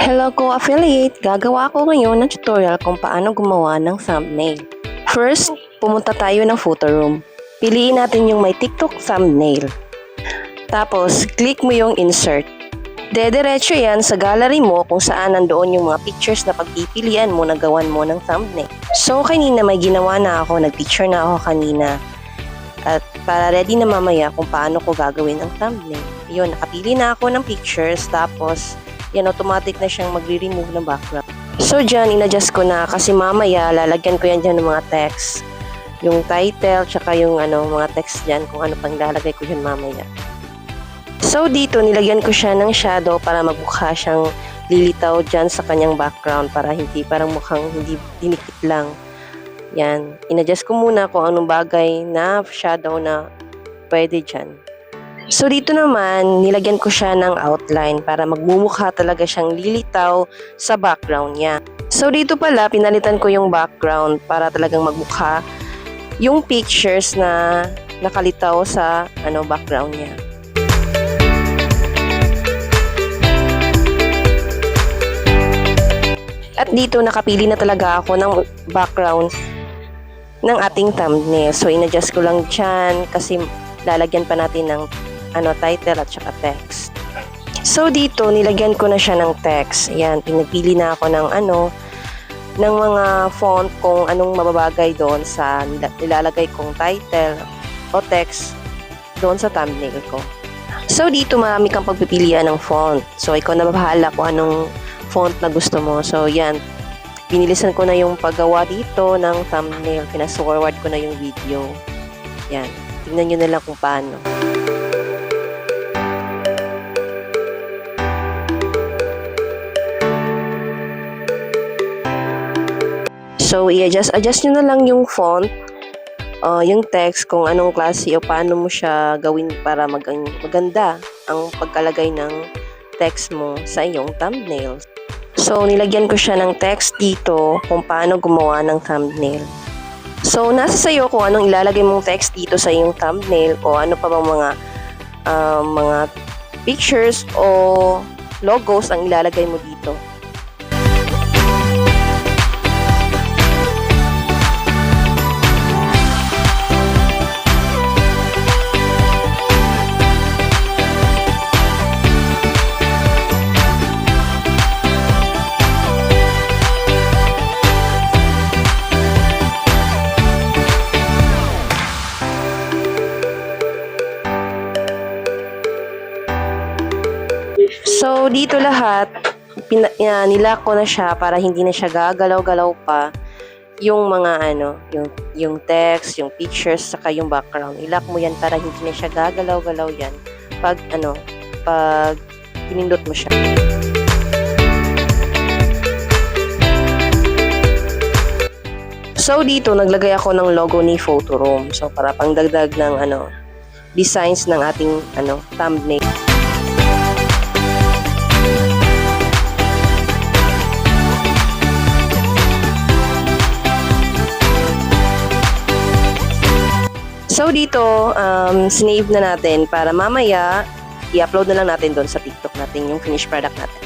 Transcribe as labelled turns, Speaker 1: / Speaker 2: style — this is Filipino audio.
Speaker 1: Hello co-affiliate! Gagawa ako ngayon ng tutorial kung paano gumawa ng thumbnail. First, pumunta tayo ng photo room. Piliin natin yung may TikTok thumbnail. Tapos, click mo yung insert. Dediretso yan sa gallery mo kung saan nandoon yung mga pictures na pagpipilian mo na gawan mo ng thumbnail. So, kanina may ginawa na ako, nagpicture na ako kanina. At para ready na mamaya kung paano ko gagawin ang thumbnail. Yun, nakapili na ako ng pictures, tapos yan automatic na siyang magre-remove ng background. So dyan, inadjust ko na kasi mamaya lalagyan ko yan dyan ng mga text. Yung title, tsaka yung ano, mga text dyan kung ano pang lalagay ko dyan mamaya. So dito, nilagyan ko siya ng shadow para magmukha siyang lilitaw dyan sa kanyang background para hindi parang mukhang hindi dinikit lang. Yan, inadjust ko muna kung anong bagay na shadow na pwede dyan. So dito naman, nilagyan ko siya ng outline para magmumukha talaga siyang lilitaw sa background niya. So dito pala, pinalitan ko yung background para talagang magmukha yung pictures na nakalitaw sa ano background niya. At dito nakapili na talaga ako ng background ng ating thumbnail. So inadjust ko lang dyan kasi lalagyan pa natin ng ano, title at saka text. So dito, nilagyan ko na siya ng text. Ayan, pinagpili na ako ng ano, ng mga font kung anong mababagay doon sa nila- nilalagay kong title o text doon sa thumbnail ko. So dito, marami kang pagpipilian ng font. So ikaw na bahala kung anong font na gusto mo. So yan, pinilisan ko na yung paggawa dito ng thumbnail. Pinas-forward ko na yung video. Yan, tingnan nyo na lang kung paano. So, i-adjust adjust nyo na lang yung font, uh, yung text, kung anong klase o paano mo siya gawin para mag maganda ang pagkalagay ng text mo sa iyong thumbnail. So, nilagyan ko siya ng text dito kung paano gumawa ng thumbnail. So, nasa sa'yo kung anong ilalagay mong text dito sa iyong thumbnail o ano pa bang mga uh, mga pictures o logos ang ilalagay mo dito. Dito lahat, pina, uh, nilak ko na siya para hindi na siya gagalaw-galaw pa yung mga ano, yung, yung text, yung pictures, saka yung background. Ilak mo yan para hindi na siya gagalaw-galaw yan pag ano, pag pinindot mo siya. So dito naglagay ako ng logo ni Photoroom. So para pangdagdag ng ano designs ng ating ano thumbnail. So dito, um, sinave na natin para mamaya i-upload na lang natin doon sa TikTok natin yung finished product natin.